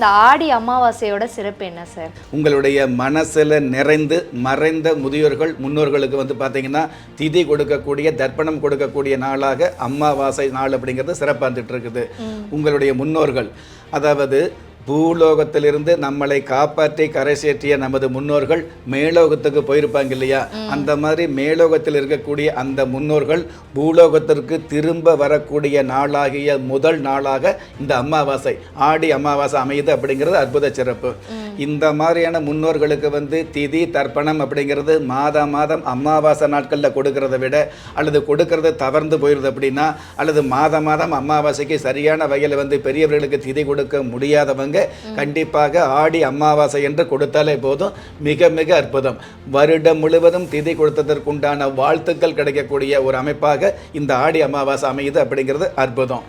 இந்த ஆடி அமாவாசையோட சிறப்பு என்ன சார்? உங்களுடைய மனசில் நிறைந்து மறைந்த முதியோர்கள் முன்னோர்களுக்கு வந்து பார்த்தீங்கன்னா திதி கொடுக்கக்கூடிய தர்ப்பணம் கொடுக்கக்கூடிய நாளாக அமாவாசை நாள் அப்படிங்கிறது சிறப்பாக இருந்துட்டு இருக்குது. உங்களுடைய முன்னோர்கள் அதாவது பூலோகத்திலிருந்து நம்மளை காப்பாற்றி கரை சேர்த்திய நமது முன்னோர்கள் மேலோகத்துக்கு போயிருப்பாங்க இல்லையா? அந்த மாதிரி மேலோகத்தில் இருக்கக்கூடிய அந்த முன்னோர்கள் பூலோகத்திற்கு திரும்ப வரக்கூடிய நாளாகிய முதல் நாளாக இந்த அமாவாசை ஆடி அமாவாசை அமையுது அப்படிங்கிறது அற்புத சிறப்பு. இந்த மாதிரியான முன்னோர்களுக்கு வந்து திதி தர்ப்பணம் அப்படிங்கிறது மாதம் மாதம் அமாவாசை நாட்களில் கொடுக்கறத விட அல்லது கொடுக்கறது தவறுந்து போயிடுது அப்படின்னா அல்லது மாதம் மாதம் அமாவாசைக்கு சரியான வகையில் வந்து பெரியவர்களுக்கு திதி கொடுக்க முடியாதவங்க கண்டிப்பாக ஆடி அமாவாசை என்று கொடுத்தாலே போதும். மிக மிக அற்புதம். வருடம் முழுவதும் திதி கொடுத்ததற்குண்டான வாழ்த்துக்கள் கிடைக்கக்கூடிய ஒரு அமைப்பாக இந்த ஆடி அமாவாசை அமையுது அப்படிங்கிறது அற்புதம்.